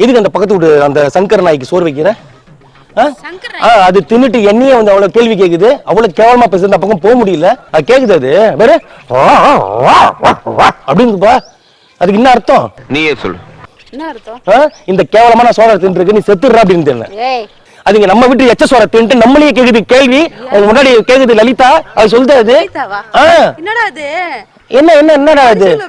எதுக்கு அந்த பக்கத்து வீடு அந்த சங்கர் நாய்க்கு சோறு வைக்கிற? ஆ? சங்கர் ஆ, அது தின்னுட்டு என்னையே வந்து அவ்வளவு கேள்வி கேக்குது. அவ்வளவு கேவலமா பேசுறது அந்த பக்கம் போக முடியல. அது கேக்குது அது. வேற? அப்படிங்குப்பா அதுக்கு என்ன அர்த்தம்? நீயே சொல்லு. என்ன அர்த்தம்? ஆ? இந்த கேவலமான சோழ தின்றுருக்கு நீ செத்துடுற அப்படின்னு அதுங்க நம்ம வீட்டு எச்ச சோற தின்ட்டு நம்மளையே கேக்குது கேள்வி. முன்னாடி கேக்குது லலிதா. அது சொல்லுது அது. என்னடா அது? என்ன என்ன என்னடா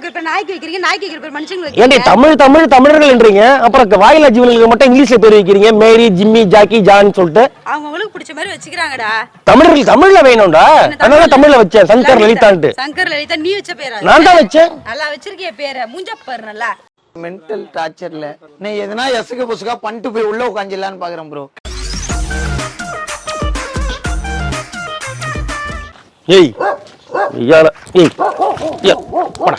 இப்ப நாய்க்கு வைக்கிறீங்க நாய்க்கு வைக்கிற பேர் மனுஷங்களுக்கு ஏண்டி. தமிழ் தமிழ் தமிழர்கள்ன்றீங்க அப்புறம் வாயிலா ஜீவன்களுக்கு மட்டும் இங்கிலீஷ்ல பேர் வைக்கிறீங்க? மேரி ஜிம்மி ஜாக்கி ஜான் சொல்லிட்டு. அவங்கவங்களுக்கு பிடிச்ச மாதிரி வச்சுக்கிறாங்கடா. தமிழர்கள் தமிழ்ல வேணும்டா. அதனால தமிழ்ல வச்சேன். சங்கர் லலிதான்ட்டு. சங்கர் லலிதா நீ வச்ச பேரா? நான் தான் வச்சேன். நல்லா வச்சிருக்கிய பேரை. மூஞ்ச பாரு நல்லா மென்டல் டார்ச்சர்ல நீ எதனா எசுக்கு புசுக்கா பண்ணிட்டு போய் உள்ள உட்காந்துலான்னு பாக்குறேன் ப்ரோ ஏய் ஐயால ஏய் போடா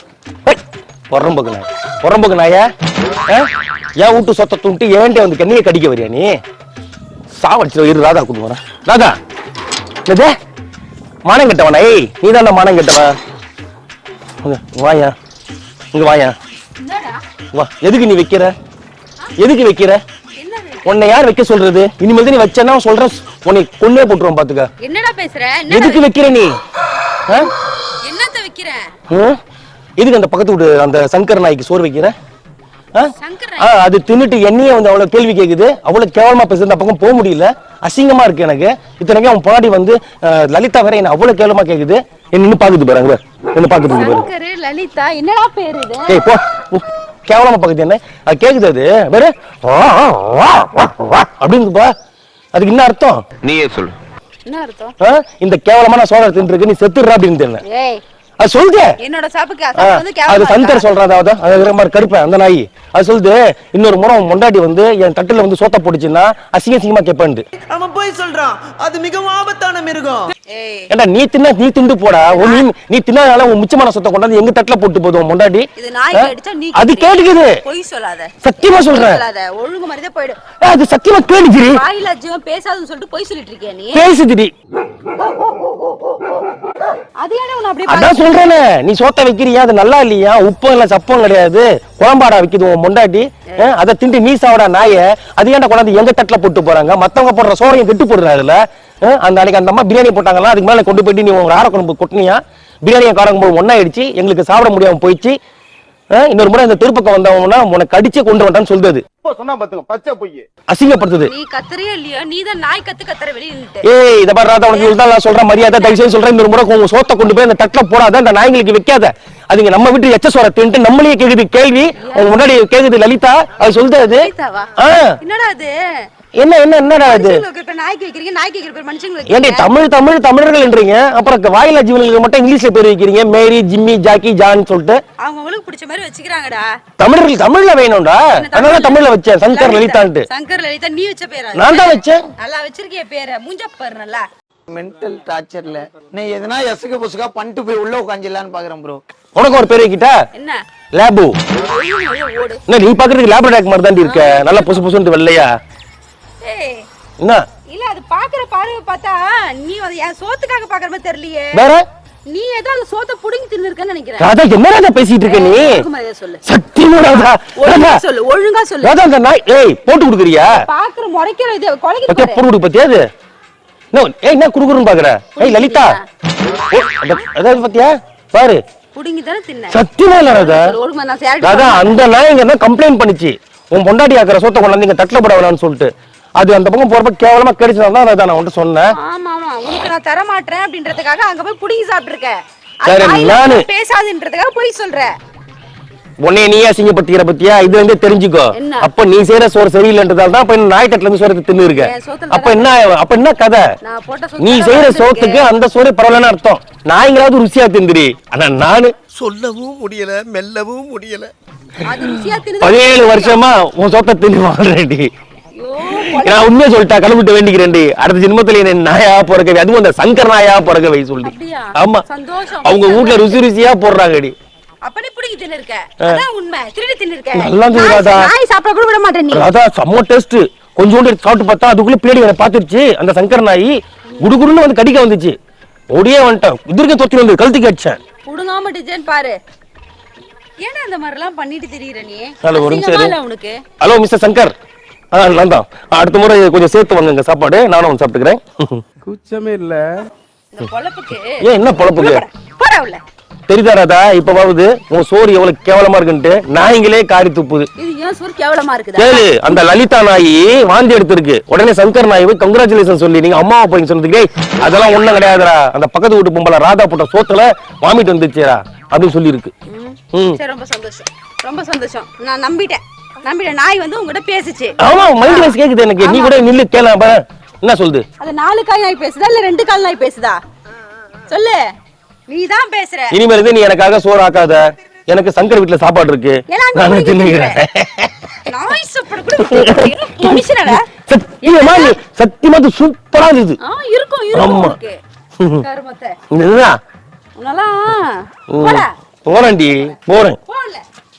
பொறம்போக்கு நாய் பொறம்போக்கு நாயா? ஏன் வீட்டு சொத்தை துண்டு ஏன்டே வந்து கண்ணியை கடிக்க வரியா நீ? சாவடிச்சு இரு ராதா கூட்டு வரேன் ராதா என்னது? மானம் கெட்டவனா? ஏய் நீ தான் மானம் கெட்டவன் வாயா. இங்க வாயா. வா எதுக்கு நீ வைக்கிற? எதுக்கு வைக்கிற? உன்னை யார் வைக்க சொல்றது? இனிமேல் நீ வச்சேன்னா சொல்றேன் உன்னை கொன்னே போட்டுருவோம் பாத்துக்க. என்னடா பேசுற? எதுக்கு வைக்கிற நீ? என்னத்த வைக்கிற? எதுக்கு அந்த பக்கத்து வீடு அந்த சங்கர் நாய்க்கு சோறு வைக்கிற? ஆ? சங்கர் ஆ, அது தின்னுட்டு என்னையே வந்து அவ்வளவு கேள்வி கேக்குது. அவ்வளவு கேவலமா பேசுறது அந்த பக்கம் போக முடியல. அசிங்கமா இருக்கு எனக்கு. இத்தனைக்கும் அவன் பாடி வந்து லலிதா வேற என்ன அவ்வளவு கேவலமா கேக்குது. என்ன நின்னு பாக்குது பாரு அங்க. பாரு. நின்னு பாக்குது பாரு. லலிதா என்னடா பேரு இது? ஏய் போ. கேவலமா பாக்குது என்ன? அது கேக்குது அது. வேற. அப்படிங்குப்பா அதுக்கு என்ன அர்த்தம்? நீயே சொல்லு. என்ன? இந்த கேவலமான சோழ தின்றுருக்கு நீ செத்துடுற அப்படின்னு அது சொல்லுது. என்னோட சாப்புக்கு அது? சொல்றான் அதாவது அது இருக்கிற மாதிரி கருப்பேன் அந்த நாய். அது சொல்லுது இன்னொரு முறை முண்டாடி வந்து என் தட்டுல வந்து சோத்த போட்டுச்சுன்னா அசிங்க அசிங்கமா கேட்பேன் அவன் போய் சொல்றான் அது மிகவும் ஆபத்தான மிருகம். ஏண்டா நீ தின்ன நீ திண்டு போடா. நீ நீ தின்னதால உன் மிச்சமான சொத்தை கொண்டாந்து எங்க தட்டுல போட்டு போதும் முண்டாடி இது நாய் ஆ? அடிச்சா நீ அது. கேட்டுக்குது. பொய் சொல்லாத. சத்தியமா சொல்றேன். சொல்லாத. ஒழுங்கு மாதிரியே போயிடு. அது சத்தியமா கேட்டுச்சிரி வாயில ஜீவன் பேசாதுன்னு சொல்லிட்டு பொய் சொல்லிட்டு இருக்கியா நீ? பேசுதுடி. அதான் சொல்றேனே. நீ சோத்த வைக்கிறியா? அது நல்லா இல்லையா? உப்பும் இல்ல சப்பம் கிடையாது. குழம்பாடா வைக்குது உன் முண்டாட்டி அதை திண்டு நீ சாவடா நாய. அது ஏன்டா கொண்டாந்து எங்க தட்டுல போட்டு போறாங்க? மத்தவங்க போடுற சோறையும் கெட்டு ஆ, அந்த அன்னைக்கு அந்த அம்மா பிரியாணி போட்டாங்களா அதுக்கு மேல கொண்டு போயிட்டு நீ உங்க ஆர குழம்பு கொட்டினியா? பிரியாணியை காரங்க போது ஒன்னாயிடுச்சு எங்களுக்கு சாப்பிட முடியாம போயிடுச்சு. இன்னொரு முறை இந்த திருப்பக்கம் வந்தவங்கன்னா உனக்கு கடிச்சே கொண்டு வந்தான்னு சொல்றது. சொன்னா பாத்துங்க பச்சை பொய் அசிங்கப்படுத்துது. நீ கத்துறியோ இல்லையோ? நீ தான் நாய் கத்து கத்துற வெளியே நின்னுட்டு. ஏய் இத பாரு ராதா உனக்கு சொல்றேன் மரியாதை தயவு செய்து சொல்றேன் இன்னொரு முறை உங்க சோத்தை கொண்டு போய் அந்த தட்டுல போடாத அந்த நாய்களுக்கு வைக்காத. அதுங்க நம்ம வீட்டு எச்ச சோற தின்ட்டு நம்மளையே கேக்குது கேள்வி. உங்க முன்னாடி கேக்குது லலிதா அது சொல்லுது என்னடா அது? என்ன என்ன என்னடா அது மனுஷங்களுக்கு இப்ப நாய்க்கு வைக்கிறீங்க நாய்க்கு வைக்கிற பேர் மனுஷங்களுக்கு ஏண்டி. தமிழ் தமிழ் தமிழர்கள்ன்றீங்க? அப்புறம் வாயிலா ஜீவன்களுக்கு மட்டும் இங்கிலீஷ்ல பேர் வைக்கிறீங்க மேரி ஜிம்மி ஜாக்கி ஜான் சொல்லிட்டு? அவங்கவங்களுக்கு பிடிச்ச மாதிரி வச்சுக்கிறாங்கடா. தமிழர்கள் தமிழ்ல வேணும்டா. அதனால தமிழ்ல வச்சேன் சங்கர் லலிதான்ட்டு. சங்கர் லலிதா நீ வச்ச பேரா நான் தான் வச்சேன். நல்லா வச்சிருக்கிய பேரை. மூஞ்ச பாரு நல்லா. மென்டல் டார்ச்சர்ல நீ எதனா எசுக்கு புசுக்கா பண்ணிட்டு போய் உள்ள உட்காந்துலான்னு பாக்குறேன் ப்ரோ உனக்கு ஒரு பேர் வைக்கிட்டா? என்ன? லேபு. என்ன நீ பாக்குறதுக்கு லேப் டாக் மாதிரி தாண்டி இருக்க. நல்லா புசு புசுன்ட்டு வெள்ளையா? என்ன? இல்ல அது பாக்குற பார்வை பார்த்தா நீ என் சோத்துக்காக பாக்குற மாதிரி தெரியலையே. வேற? நீ ஏதோ அந்த சோத்தை புடுங்கி தின்னுருக்கன்னு நினைக்கிறேன். ராதா என்ன ராதா பேசிட்டு இருக்க நீ? சத்தியமா ராதா ஒழுங்கா சொல்லு ஒழுங்கா சொல்லு. ராதா அந்த நாய் ஏய் போட்டு கொடுக்குறியா? பாக்குற முறைக்கிற இது கொலைக்கு பத்தியா போட்டு கொடு பத்தியா அது? நோ ஏய் என்ன குடுக்குறன்னு பாக்குற? ஏய் லலிதா. அதாவது பத்தியா? பாரு. புடுங்கி தானே தின்ன. சத்தியமா இல்ல ராதா. அந்த நாய் இங்க கம்ப்ளைண்ட் பண்ணுச்சு. உன் பொண்டாட்டி ஆக்குற சோத்தை கொண்டாந்து இங்க தட்டுல போட வேணாம்னு சொல்லிட்டு. அது அந்த பக்கம் போறப்ப கேவலமா கிடைச்சதுனால தான் நான் உன்கிட்ட சொன்னேன். ஆமா ஆமா. உனக்கு நான் தர மாட்டேன் அப்படின்றதுக்காக அங்க போய் புடுங்கி சாப்பிட்டுருக்க. சரி, நானு- பேசாதுன்றதுக்காக போய் சொல்ற. உன்னைய நீ அசிங்கப்படுத்திக்கிற பத்தியா? இது வந்து தெரிஞ்சுக்கோ? அப்ப நீ செய்யற சோறு சரியில்லைன்றதால தான் அப்ப நாய் தட்டுல இருந்து சோறு தின்னு இருக்க அப்ப என்ன அப்ப என்ன கதை? நான் போட்ட நீ செய்யற. சோத்துக்கு அந்த சோறு பரவாயில்லன்னு அர்த்தம். நாய்ங்களாவது ருசியா திந்துரி ஆனா நானு சொல்லவும் முடியல மெல்லவும் முடியல. பதினேழு வருஷமா உன் சோத்தை தின்னு வாழ்றேன்டி நான் உண்மையை சொல்லிட்டா கலந்துட்டு வேண்டிக்கிறேன்டி. அடுத்த ஜென்மத்துல என்ன நாயா பிறக்க வை அதுவும் அந்த சங்கர் நாயா பிறக்க வை சொல்லி? ஆமா. அவங்க வீட்ல ருசி ருசியா போடுறாங்கடி. அப்பனே புடுங்கி தின்னு இருக்க அதான் உண்மை. திருடி தின்னு இருக்க நல்லா தின்னு நாய் ராதா. நாய் சாப்பிட கூட விட மாட்டேன் நீ. அதான் செம்ம டேஸ்ட் கொஞ்சோண்டு எடுத்து சாப்பிட்டு பார்த்தா அதுக்குள்ள என்னை பார்த்துருச்சு. அந்த சங்கர் நாய் குடுகுடுன்னு வந்து கடிக்க வந்துச்சு. ஓடியே வந்துட்டேன். குதிர்க்க தொத்தி வந்து கழுத்துக்கு அடிச்சேன் புடுங்காம டிஜன் பாரு. ஏன்னா இந்த மாதிரி எல்லாம் பண்ணிட்டு திரியிற நீ? ஹலோ, ஒரு நிமிஷம் அசிங்கமா இரு. இல்ல உனக்கு? Hello mister Shankar. ஆ நான் தான். அடுத்த முறை கொஞ்சம் சேர்த்து வாங்க இங்க சாப்பாடு. நானும் வந்து சாப்பிட்டுக்கிறேன். குச்சமே இல்ல. ஏன் என்ன பொழப்புக்கு தெரியுதா ராதா? இப்பவாவது உன் சோறு எவ்வளவு கேவலமா இருக்குன்ட்டு நாய்ங்களே காரி துப்புது. இது ஏன் சோறு கேவலமா இருக்குதா? கேளு அந்த லலிதா நாயி வாந்தி எடுத்திருக்கு. உடனே சங்கர் நாய் போய் கங்க்ராச்சுலேஷன் சொல்லி நீங்க அம்மாவை போய் சொன்னதுக்கு "டேய், அதெல்லாம் ஒண்ணும் கிடையாதுடா. அந்த பக்கத்து வீட்டு பொம்பளை ராதா போட்ட சோத்துல வாமிட் வந்துச்சுடா அப்படின்னு சொல்லி இருக்கு ரொம்ப சந்தோஷம். ரொம்ப சந்தோஷம். நான் நம்பிட்டேன். நம்பிட்டேன் நாய் வந்து உங்ககிட்ட பேசுச்சு. ஆமா மைண்ட் வாய்ஸ் கேக்குது எனக்கு. நீ கூட நில்லு கேள என்ன சொல்லுது? அது நாலு கால் நாய் பேசுதா இல்ல ரெண்டு கால் நாய் பேசுதா? சொல்லு. நீ தான் பேசுற. இனிமேல் நீ எனக்காக சோறு ஆக்காத. எனக்கு சங்கர் வீட்டுல சாப்பாடு இருக்கு. நானே குடிக்க தின்னுக்கிறேன். நாய் சாப்பாடு கூட மனுஷனடா சத்தியமா நீ சத்தியமா இது சூப்பரா இருந்தது. ஆ இருக்கும் கருமத்தை போறேன்டி போறேன்.